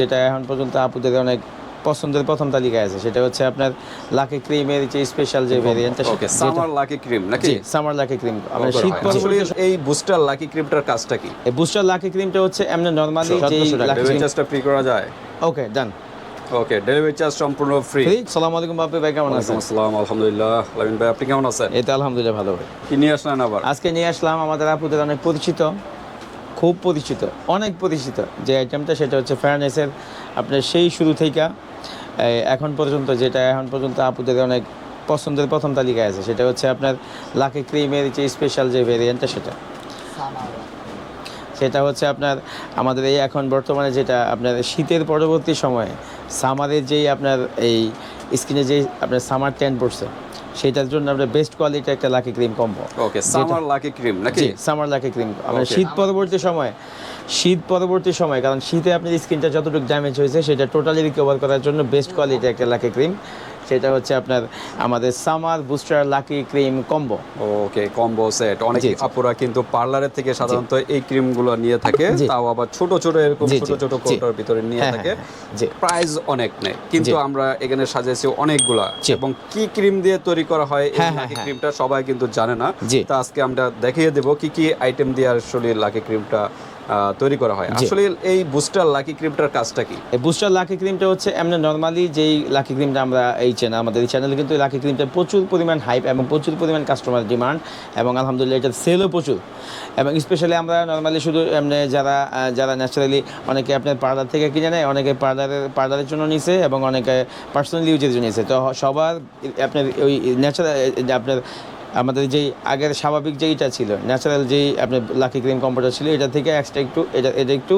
যেটা এখন পর্যন্ত আপুদের অনেক পছন্দের প্রথম তালিকায় আছে সেটা হচ্ছে আপনার লাকি ক্রিমের যে স্পেশাল যে ভেরিয়েন্টটা ওকে সামার লাকি ক্রিম নাকি? সামার লাকি ক্রিম আমরা শীত আসলে এই বুস্টার লাকি ক্রিমটার কাজটা কি? এই বুস্টার লাকি ক্রিমটা হচ্ছে এমনি নরমালি যে লাকি ডেলিভারি চার্জটা ফ্রি করা যায়? Okay done okay delivery charge সম্পূর্ণ ফ্রি ফ্রি সালাম আলাইকুম বাপি ভাই কেমন আছেন? আসসালাম আলহামদুলিল্লাহ। লামিন ভাই আপনি কেমন আছেন? এই তো আলহামদুলিল্লাহ ভালো। কি নিয়ে আসলেন আবার? আজকে নিয়ে আসলাম আমাদের আপুদের অনেক পরিচিত। খুব পরিচিত, অনেক পরিচিত যে আইটেমটা সেটা হচ্ছে ফেয়ারনেসের আপনার সেই শুরু থেকে এখন পর্যন্ত যেটা এখন পর্যন্ত আপুদের অনেক পছন্দের প্রথম তালিকায় আছে, সেটা হচ্ছে আপনার লাকি ক্রিমের যে স্পেশাল যে ভেরিয়েন্টটা সেটা। সেটা হচ্ছে আপনার আমাদের এই এখন বর্তমানে যেটা আপনার শীতের পরবর্তী সময়ে সামারের যেই আপনার এই স্কিনে যেই আপনার সামার ট্যান্ট পড়ছে সেটার জন্য আমরা বেস্ট কোয়ালিটির একটা lucky cream combo okay summer lucky cream নাকি? জি সামার লাকি ক্রিম আমরা শীত পরবর্তী সময় শীত পরবর্তী সময় কারণ শীতে আপনার স্কিনটা যতটুকু ড্যামেজ হয়েছে সেটা টোটালি রিকভার করার জন্য বেস্ট কোয়ালিটির একটা লাকি ক্রিম সেটা হচ্ছে আপনার আমাদের summer booster lucky cream combo. Okay combo set. অনেক। আপুরা কিন্তু পার্লারের থেকে সাধারণত এই ক্রিমগুলো নিয়ে থাকে তাও আবার ছোট ছোট এরকম ছোট ছোট। কোটার ভিতরে নিয়ে হ্যাঁ, থাকে। হ্যাঁ, হ্যাঁ, প্রাইস অনেক নেই কিন্তু আমরা এখানে সাজিয়েছি অনেকগুলা। এবং কি ক্রিম দিয়ে তৈরি করা হয় এই লাকি। ক্রিমটা সবাই কিন্তু জানে না। তা আজকে আমরা দেখিয়ে দেব কি কি আইটেম দিয়ে আসলে লাকি ক্রিমটা তৈরি করা হয়। আসলে এই বুস্টার লাকি ক্রিমটার কাজটা কি? এই বুস্টার লাকি ক্রিমটা হচ্ছে এমনি নর্মালি যেই লাকি ক্রিমটা আমরা এই চ্যানেল আমাদের এই চ্যানেলে কিন্তু লাকি ক্রিমটা প্রচুর পরিমাণ হাইপ এবং প্রচুর পরিমাণ কাস্টমার ডিমান্ড এবং আলহামদুলিল্লাহ এটার সেলও প্রচুর। এবং স্পেশালি আমরা নর্মালি শুধু এমনি যারা যারা ন্যাচারালি অনেকে আপনার পার্লার থেকে কিনে নেয় অনেকে পার্লারের পার্লারের জন্য নিছে এবং অনেকে পার্সোনাল ইউজের জন্য নিছে। তো সবার আপনার ওই ন্যাচারাল আপনার আমাদের যেই আগের স্বাভাবিক যেইটা ছিল ন্যাচারাল যেই আপনার লাকি ক্রিম কম্পিউটার ছিল, এটা থেকে এক্সট্রা একটু, এটা এটা একটু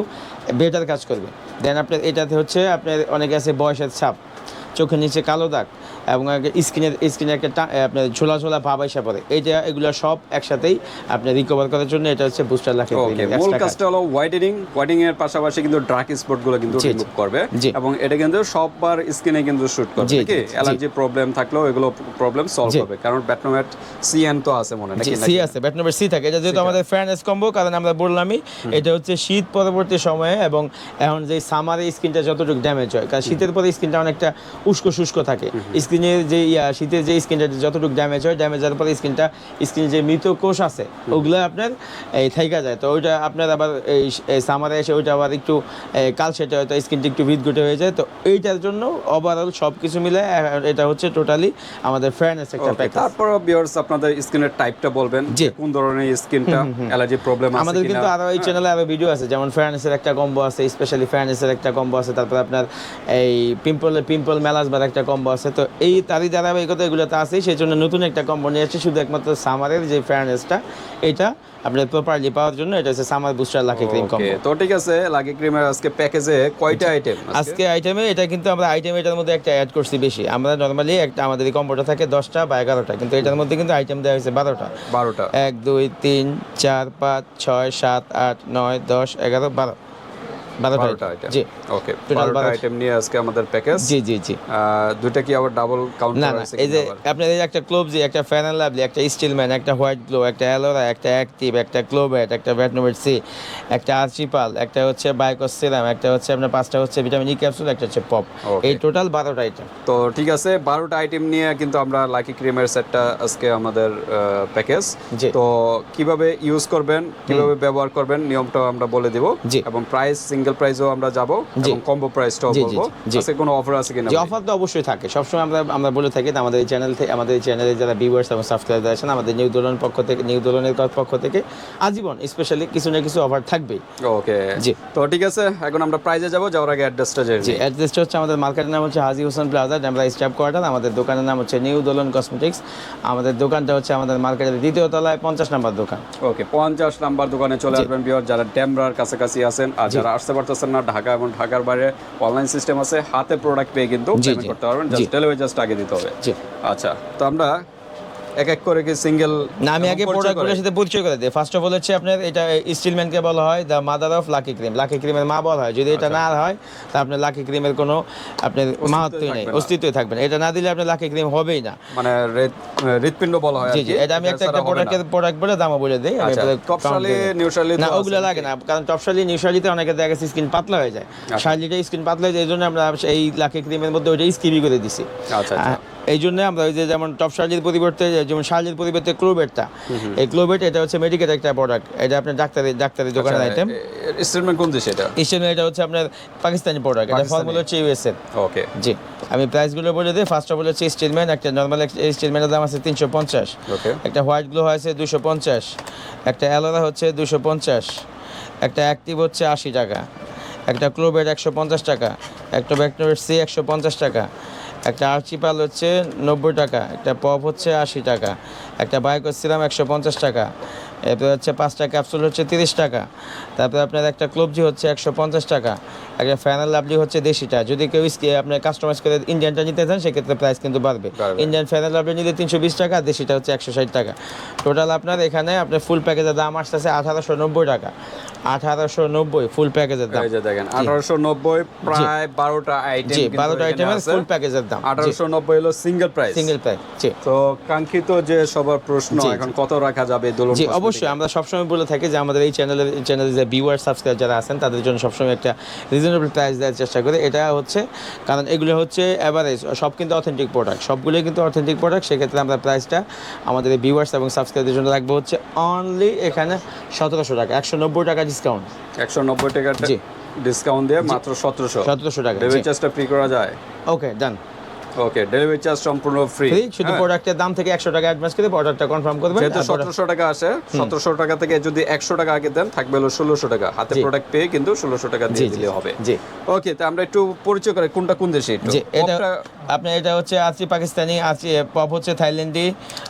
বেটার কাজ করবে। দেন আপনার এটাতে হচ্ছে আপনার অনেকে আছে বয়সের ছাপ, চোখের নিচে কালো দাগ। এবং স্কিনের স্কিনে একটা আপনার ঝোলা ঝোলা ভাব এসে পড়ে। এইটা এগুলো সব একসাথেই আপনার রিকভার করার জন্য এটা হচ্ছে বুস্টার ওকে মূল কাজটা হলো হোয়াইটেনিং হোয়াইটেনিং এর পাশাপাশি কিন্তু ডার্ক স্পটগুলো কিন্তু। রিমুভ করবে এবং এটা কিন্তু সববার স্কিনে কিন্তু শুট করবে নাকি? জি। অ্যালার্জি প্রবলেম থাকলেও এগুলো প্রবলেম সলভ হবে কারণ ব্যাটনোমেট সি সিএন তো আছে মনে নাকি সি আছে ব্যাট নম্বর সি থাকে। এটা যেহেতু আমাদের ফ্যাননেস কম্বো কারণ আমরা বললামই এটা হচ্ছে শীত পরবর্তী সময়ে এবং এখন যে সামারে স্কিনটা যতটুকু ড্যামেজ হয় কারণ শীতের পরে স্কিনটা অনেকটা উস্কো শুষ্ক থাকে স্কিনের যে ইয়া শীতের যে স্কিনটা যতটুকু ড্যামেজ হয় ড্যামেজ হওয়ার পরে স্ক্রিনটা স্কিনের যে মৃত কোষ আছে ওগুলো আপনার এই থাইকা যায়। তো ওইটা আপনার আবার এই সামারে এসে ওইটা আবার একটু কাল সেটা হয়তো স্কিনটা একটু ভিতগুটে হয়ে যায়। তো এইটার জন্য ওভারঅল সব কিছু মিলে এটা হচ্ছে টোটালি আমাদের ফ্যাননেস একটা প্যাকেজ তারপর ভিউয়ার্স আপনাদের স্ক্রিনের টাইপটা বলবেন যে কোন ধরনের স্কিনটা অ্যালার্জি প্রবলেম আছে আমাদের কিন্তু কিনা? আরও এই চ্যানেলে আরও ভিডিও আছে যেমন ফেয়ারনেসের একটা কম্বো আছে স্পেশালি ফেয়ারনেসের একটা কম্বো আছে তারপর আপনার এই পিম্পল পিম্পল মেলাসবার একটা কম্বো আছে তো এই তারই ধারাবাহিকতা এগুলোতে আছে সেই জন্য নতুন একটা কোম্পানি আছে শুধু একমাত্র সামারের যে ফেয়ারনেসটা এটা আপনার প্রপারলি পাওয়ার জন্য এটা হচ্ছে summer booster lucky cream combo তো ঠিক আছে লাকি ক্রিমের আজকে প্যাকেজে কয়টা আইটেম আজকে? আইটেমে এটা কিন্তু আমরা আইটেম এটার মধ্যে একটা অ্যাড করছি বেশি। আমরা নর্মালি একটা আমাদের এই কম্বোটা থাকে দশটা বা এগারোটা কিন্তু এটার মধ্যে কিন্তু আইটেম দেওয়া হয়েছে বারোটা। বারোটা। এক দুই তিন চার পাঁচ ছয় সাত আট নয় দশ এগারো বারো। বারোটা বারোটা আইটেম জি। ওকে বারোটা বারোটা। আইটেম নিয়ে আজকে আমাদের প্যাকেজ জি জি জি। দুইটা কি আবার ডাবল কাউন্ট না না এই যে আপনার এই একটা ক্লোবজি একটা ফ্যানাল লাভলি একটা স্টিলম্যান একটা হোয়াইট গ্লো একটা অ্যালোরা একটা অ্যাক্টিভ একটা ক্লোবেট একটা ভ্যাটনোভেট সি একটা আর্চিপাল একটা হচ্ছে বায়োকস সিরাম একটা হচ্ছে আপনার পাঁচটা হচ্ছে ভিটামিন ই ক্যাপসুল একটা হচ্ছে পপ এই টোটাল বারোটা আইটেম তো ঠিক আছে বারোটা আইটেম নিয়ে কিন্তু আমরা লাকি ক্রিমের সেটটা আজকে আমাদের প্যাকেজ। তো কীভাবে ইউজ করবেন কীভাবে ব্যবহার করবেন নিয়মটা আমরা বলে দিব। এবং প্রাইস সিঙ্গেল প্রাইসও আমরা যাব এবং কম্বো প্রাইসটাও বলব। জি। আজকে কোনো অফার আছে কিনা অফার তো অবশ্যই থাকে। সবসময় আমরা আমরা বলে থাকি আমাদের এই চ্যানেল থেকে আমাদের এই চ্যানেলে যারা ভিউয়ার্স এবং সাবস্ক্রাইবার আছেন আমাদের নিউ দোলন পক্ষ থেকে নিউ দোলনের পক্ষ থেকে আজীবন স্পেশালি কিছু না কিছু অফার থাকবেই। ওকে জি। তো ঠিক আছে এখন আমরা প্রাইজে যাব যাওয়ার আগে অ্যাড্রেসটা জেনে জি অ্যাড্রেসটা হচ্ছে আমাদের মার্কেটের নাম হচ্ছে Haji Hossain plaza Demra staff quarter আমাদের দোকানের নাম হচ্ছে নিউ দোলন কসমেটিক্স আমাদের দোকানটা হচ্ছে আমাদের মার্কেটের দ্বিতীয় তলায় পঞ্চাশ নাম্বার দোকান। ওকে পঞ্চাশ নাম্বার দোকানে চলে আসবেন বিয়ার যারা ড্যামরার কাছাকাছি আছেন আর যারা আসতে পারতেছেন না ঢাকা এবং ঢাকার বাইরে অনলাইন সিস্টেম আছে হাতে প্রোডাক্ট পেয়ে কিন্তু পেমেন্ট করতে পারবেন। জাস্ট ডেলিভারি জাস্ট আগে দিতে হবে। আচ্ছা তো আমরা এক এক করে কি সিঙ্গেল না আমি আগে প্রোডাক্টগুলোর সাথে পরিচয় করে দিই। ফার্স্ট অফ অল হচ্ছে আপনার এটা স্টিলম্যানকে বলা হয় the mother of lucky cream lucky ক্রিমের মা বলা হয়। যদি এটা না হয় তা আপনার লাকি ক্রিমের কোনো আপনার মাহাত্মই নেই অস্তিত্বই থাকবে না। এটা না দিলে আপনার লাকি ক্রিম হবেই না। মানে হৃৎপিণ্ড বলা হয় জি জি এটা আমি একটা একটা প্রোডাক্টের প্রোডাক্ট বলে দামও বলে দিই। আমি আচ্ছা, টপশালি। নিউশালি না ওগুলো লাগে না কারণ টপশালি নিউশালিতে অনেকে দেখা গেছে স্কিন পাতলা হয়ে যায়। আচ্ছা। শার্লিটা স্কিন পাতলা হয়ে যায় এই জন্য আমরা এই লাকি ক্রিমের মধ্যে ওইটাই স্কিবি করে দিছি। আচ্ছা আচ্ছা। এই জন্য আমরা ওই যে যেমন টপ শার্লির পরিবর্তে যেমন শার্লির পরিবর্তে ক্লোবেটটা এই ক্লোবেট এটা হচ্ছে মেডিকেল একটা প্রোডাক্ট এটা আপনার ডাক্তারি ডাক্তারি দোকানের আচ্ছা, আইটেম স্টেটমেন্ট কোন দেশ এটা? এশিয়ান এটা হচ্ছে আপনার পাকিস্তানি প্রোডাক্ট এটা। ফর্মুলা হচ্ছে ইউএস এর ওকে জি। আমি প্রাইসগুলো বলে দিই। ফার্স্ট অফ অল হচ্ছে স্টিলম্যান একটা নর্মাল স্টিলম্যানের দাম আছে তিনশো পঞ্চাশ। ওকে একটা হোয়াইট গ্লো আছে দুশো পঞ্চাশ। একটা অ্যালোরা হচ্ছে দুশো পঞ্চাশ। একটা অ্যাক্টিভ হচ্ছে আশি টাকা। একটা ক্লোবেট একশো পঞ্চাশ টাকা একটা ব্যাকনোভেট সি একশো পঞ্চাশ টাকা একটা আর্চিপাল হচ্ছে নব্বই টাকা একটা পপ হচ্ছে আশি টাকা একটা বায়োকো সিরাম একশো পঞ্চাশ টাকা এরপরে হচ্ছে পাঁচটা ক্যাপসুল হচ্ছে তিরিশ টাকা তারপরে আপনার একটা ক্লোবজি হচ্ছে একশো পঞ্চাশ টাকা একটা ফ্যানাল লাভলি হচ্ছে দেশিটা যদি কেউ আপনার কাস্টমাইজ করে ইন্ডিয়ানটা নিতে চান সেক্ষেত্রে প্রাইস কিন্তু বাড়বে। ইন্ডিয়ান ফ্যানাল লাভলি নিলে তিনশো বিশ টাকা দেশিটা হচ্ছে একশো ষাট টাকা। টোটাল আপনার এখানে আপনার ফুল প্যাকেজের দাম আসতেছে আঠারোশো নব্বই টাকা। আঠারোশো নব্বই ফুল প্যাকেজের দাম। এই যে দেখেন আঠারোশো নব্বই প্রায় বারোটা আইটেম জি বারোটা আইটেমের ফুল প্যাকেজের দাম। আঠারোশো নব্বই হলো সিঙ্গেল প্রাইস সিঙ্গেল প্যাক জি। তো কাঙ্ক্ষিত যে সবার প্রশ্ন এখন কত রাখা যাবে দোলন জি অবশ্যই আমরা সবসময় বলে থাকি যে আমাদের এই চ্যানেলের চ্যানেলে যে ভিউয়ার সাবস্ক্রাইব যারা আছেন তাদের জন্য সবসময় একটা রিজনেবল প্রাইস দেওয়ার চেষ্টা করি। এটা হচ্ছে কারণ এগুলো হচ্ছে অ্যাভারেজ সব কিন্তু অথেন্টিক প্রোডাক্ট সবগুলোই কিন্তু অথেন্টিক প্রোডাক্ট সেক্ষেত্রে আমরা প্রাইসটা আমাদের ভিউয়ার্স এবং সাবস্ক্রাইবের জন্য রাখব হচ্ছে অনলি এখানে সতেরোশো টাকা একশো নব্বই টাকা ডিসকাউন্ট একশো নব্বই টাকা জি। ডিসকাউন্ট দিয়ে মাত্র সতেরোশো। সতেরোশো টাকা ডেলিভারি চার্জটা ফ্রি করা যায়? Okay done okay delivery charge সম্পূর্ণ ফ্রি শুধু প্রোডাক্টের দাম থেকে একশো টাকা অ্যাডভান্স করে অর্ডারটা কনফার্ম করবেন। যেহেতু আর product- সতেরোশো টাকা আসে সতেরোশো টাকা থেকে যদি একশো টাকা আগে দেন থাকবে হলো ষোলোশো টাকা। হাতে প্রোডাক্ট পেয়ে কিন্তু ষোলোশো টাকা দিয়ে দিলে হবে। জি। ওকে তো আমরা একটু পরিচয় করে কোনটা কোন দেশে একটু? এটা আপনার এটা হচ্ছে আচি পাকিস্তানি আচি পপ হচ্ছে থাইল্যান্ডি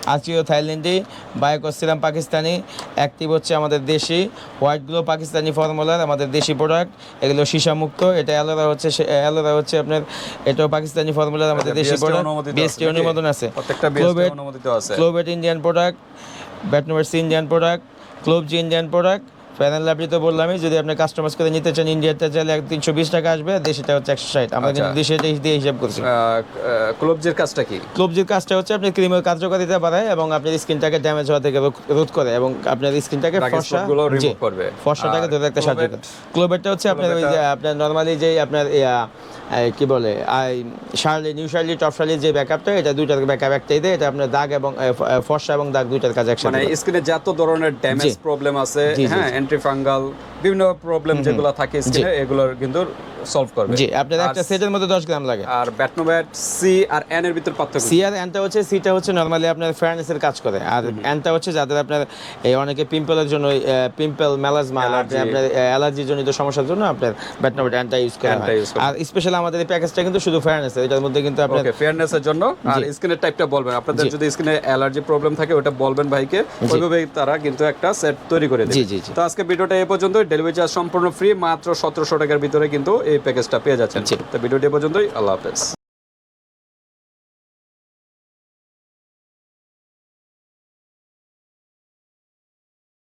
আচিও থাইল্যান্ডি বায়োকোসিরাম পাকিস্তানি অ্যাক্টিভ হচ্ছে আমাদের দেশি হোয়াইট গ্লো পাকিস্তানি ফর্মুলার আমাদের দেশি প্রোডাক্ট এগুলো সীসামুক্ত এটা অ্যালোরা হচ্ছে অ্যালোরা হচ্ছে আপনার এটাও পাকিস্তানি ফর্মুলার আমাদের আচ্ছা, দেশি প্রোডাক্ট বিএসটি অনুমোদন আছে। ক্লোবেট আছে। ক্লোবেট ইন্ডিয়ান প্রোডাক্ট ব্যাটনোভার্সি ইন্ডিয়ান প্রোডাক্ট ক্লোবজি ইন্ডিয়ান প্রোডাক্ট ফ্যানাল লাভলি তো বললামই যদি আপনি কাস্টমাইজ করে নিতে চান ইন্ডিয়াতে চাইলে তিনশো বিশ টাকা আসবে দেশিটা হচ্ছে একশো ষাট। আমরা কিন্তু আচ্ছা। দেশে দিয়ে হিসাব করছি। ক্লোবজের কাজটা কি? ক্লোবজির কাজটা হচ্ছে আপনি ক্রিমের কার্যকারিতা বাড়ায় এবং আপনার স্কিনটাকে ড্যামেজ হওয়া থেকে রোধ- করে এবং আপনার স্কিনটাকে remove করবে। ফর্সাটাকে ধরে রাখতে সাহায্য করে? ক্লোবেটটা হচ্ছে আপনার ওই যে আপনার নর্মালি যে আপনার কি বলে I Shirley new Shirley top Shirley যে ব্যাকআপটা এটা দুইটার ব্যাকআপ একটাই দেয়। এটা আপনার দাগ এবং এ, ফ- এ, ফর্সা এবং দাগ দুইটার কাজ একসাথে মানে স্কিনে যত ধরনের ড্যামেজ প্রবলেম আছে হ্যাঁ জি। বিভিন্ন প্রবলেম যেগুলো থাকে স্কিনে এগুলোর কিন্তু সলভ করবে। জি আপনার আর- একটা সেটের মধ্যে দশ গ্রাম লাগে। আর ব্যাটনোব্যাট সি আর এন এর ভিতর পার্থক্য সি আর অ্যানটা হচ্ছে সিটা হচ্ছে নর্মালি আপনার ফেয়ারনেসের কাজ করে। আর অ্যানটা হচ্ছে যাদের আপনার এই অনেকে পিম্পলের জন্য পিম্পল মেলাজমা Allergy। আপনার অ্যালার্জি জনিত সমস্যার জন্য আপনার ব্যাটনোভেট অ্যানটা ইউজ করা হয়। আর স্পেশালি আমাদের এই প্যাকেজটা কিন্তু শুধু ফেয়ারনেস এটার মধ্যে কিন্তু আপনার ওকে ফেয়ারনেস এর জন্য। আর। স্কিনের টাইপটা বলবেন। আপনাদের যদি স্কিনে অ্যালার্জি প্রবলেম থাকে ওটা বলবেন ভাইকে। ওইভাবেই তারা কিন্তু একটা সেট তৈরি করে দেবে। জি, জি, জি। তো আজকে ভিডিওটা এই পর্যন্ত ডেলিভারি চার্জ সম্পূর্ণ ফ্রি মাত্র সতেরোশো টাকার ভিতরে কিন্তু এই প্যাকেজটা পেয়ে যাচ্ছেন। তো ভিডিওটি পর্যন্তই আল্লাহ হাফেজ।